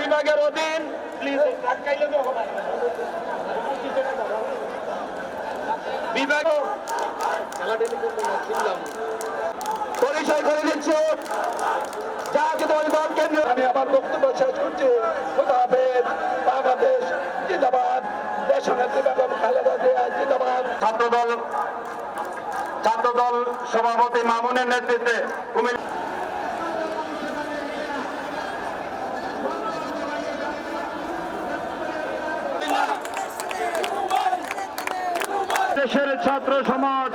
বিভাগের অধীন। পরিচয় করে দিচ্ছে। আমি আমার বক্তব্য শেষ করছি। বাংলাদেশ জিন্দাবাদ। দেশনেত্রী বেগম খালেদা জিয়া ছাত্রদল ছাত্রদল সভাপতি মামুনের নেতৃত্বে কুমিল্লা দেশের ছাত্র সমাজ,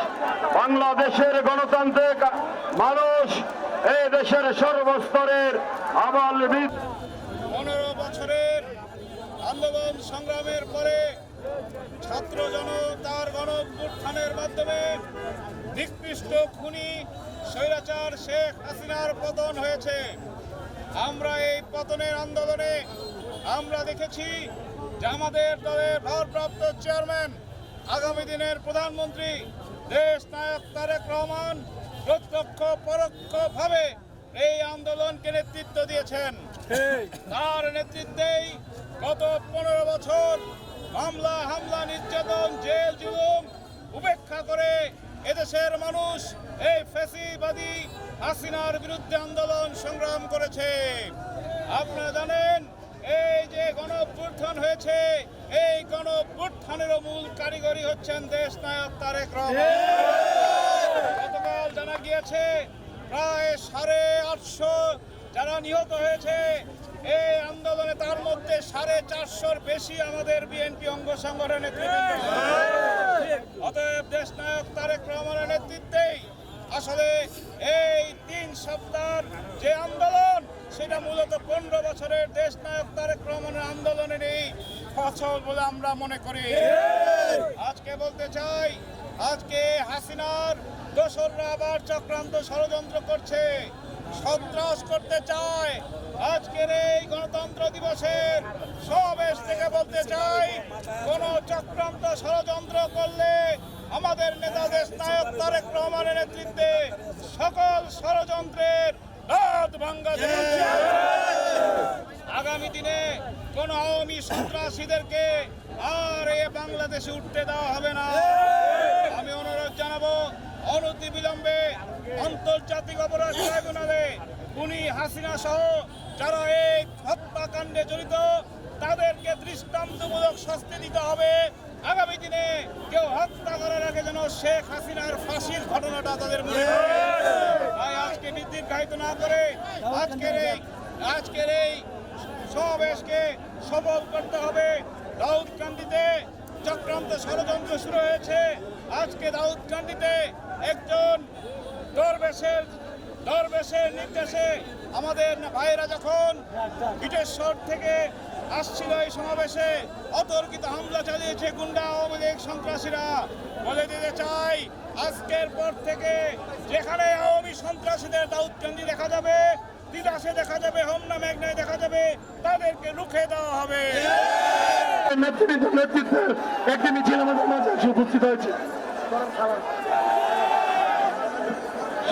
বাংলাদেশের গণতান্ত্রিক মানুষ, এই দেশের সর্বস্তরের আবাল পনেরো বছরের আন্দোলন সংগ্রামের পরে ছাত্র জন তার গণভ্যুত্থানের মাধ্যমে নিকৃষ্ট খুনি স্বৈরাচার শেখ হাসিনার পতন হয়েছে। আমরা এই পতনের আন্দোলনে আমরা দেখেছি যে আমাদের দলের ভারপ্রাপ্ত চেয়ারম্যান আগামী দিনের প্রধানমন্ত্রী দেশ নায়ক তারেক রহমান প্রত্যক্ষ পরোক্ষভাবে এই আন্দোলনকে নেতৃত্ব দিয়েছেন। তার নেতৃত্বেই গত পনেরো বছর মামলা হামলা নির্যাতন জেল জুলুম উপেক্ষা করে এদেশের মানুষ এই ফ্যাসিবাদী হাসিনার বিরুদ্ধে আন্দোলন সংগ্রাম করেছে। আপনারা জানেন এই যে গণঅভ্যুত্থান হয়েছে এই গণঅভ্যুত্থানেরও মূল কারিগরি হচ্ছেন দেশ নায়ক তারেক রহমান। গতকাল জানা গিয়েছে, প্রায় সাড়ে আটশো যারা নিহত হয়েছে, এই আন্দোলনে তার মধ্যে সাড়ে চারশোর বেশি আমাদের বিএনপি অঙ্গ সংগঠনের অতএব দেশ নায়ক তারেক রহমানের নেতৃত্বেই আসলে এই তিন সপ্তাহ যে আন্দোলন সেটা মূলত পনেরো বছরের দেশ নায়ক তারেক রহমানের আন্দোলনের এই ফসল বলে আমরা মনে করি। আজকে বলতে চাই, আজকে হাসিনার দোসররা আবার চক্রান্ত ষড়যন্ত্র করছে। সন্ত্রাস করতে চায়। আজকের এই গণতন্ত্র দিবসের সমাবেশ থেকে বলতে চাই, কোন চক্রান্ত ষড়যন্ত্র করলে আমাদের নেতা দেশ নায়ক তারেক রহমানের নেতৃত্বে সকল ষড়যন্ত্রের আগামী দিনে কোন আওয়ামী সন্ত্রাসীদেরকে আর এ বাংলাদেশে উঠতে দেওয়া হবে না। আমি অনুরোধ জানাব অনতি বিলম্বে আন্তর্জাতিক অপরাধ ট্রাইব্যুনালে খুনি হাসিনা সহ যারা এই হত্যাকাণ্ডে জড়িত তাদেরকে দৃষ্টান্তমূলক শাস্তি দিতে হবে। আগামী দিনে কেউ হত্যা করার আগে যেন শেখ হাসিনার ফাঁসির ঘটনাটা তাদের মনে আজকে নির্দীর্ঘায়িত না করে আজকের এই আজকের এই সমাবেশকে সফল করতে হবে। দাউদকান্দিতে চক্রান্ত ষড়যন্ত্র শুরু হয়েছে। আজকে দাউদকান্দিতে একজন দরবেশের দরবেশের নির্দেশে আমাদের ভাইয়েরা যখন বিটেশ্বর থেকে আসছিল এই সমাবেশে, অতর্কিত হামলা চালিয়েছে গুন্ডা আওয়ামী সন্ত্রাসীরা। বলে দিতে চাই আজকের পর থেকে যেখানে আওয়ামী সন্ত্রাসীদের দাউদকান্দি দেখা যাবে তিতাসে দেখা যাবে হোমনা মেঘনায় দেখা যাবে তাদেরকে রুখে দেওয়া হবে। নেতৃত্ব নেতৃত্বে একটি মিছিল আমাদের মাঝে এসে উপস্থিত হয়েছে।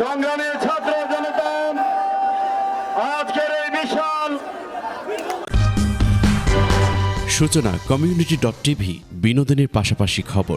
সংগ্রামী ছাত্র জনতা আজকের এই বিশাল সূচনা কমিউনিটি ডট টিভি বিনোদনের পাশাপাশি খবর।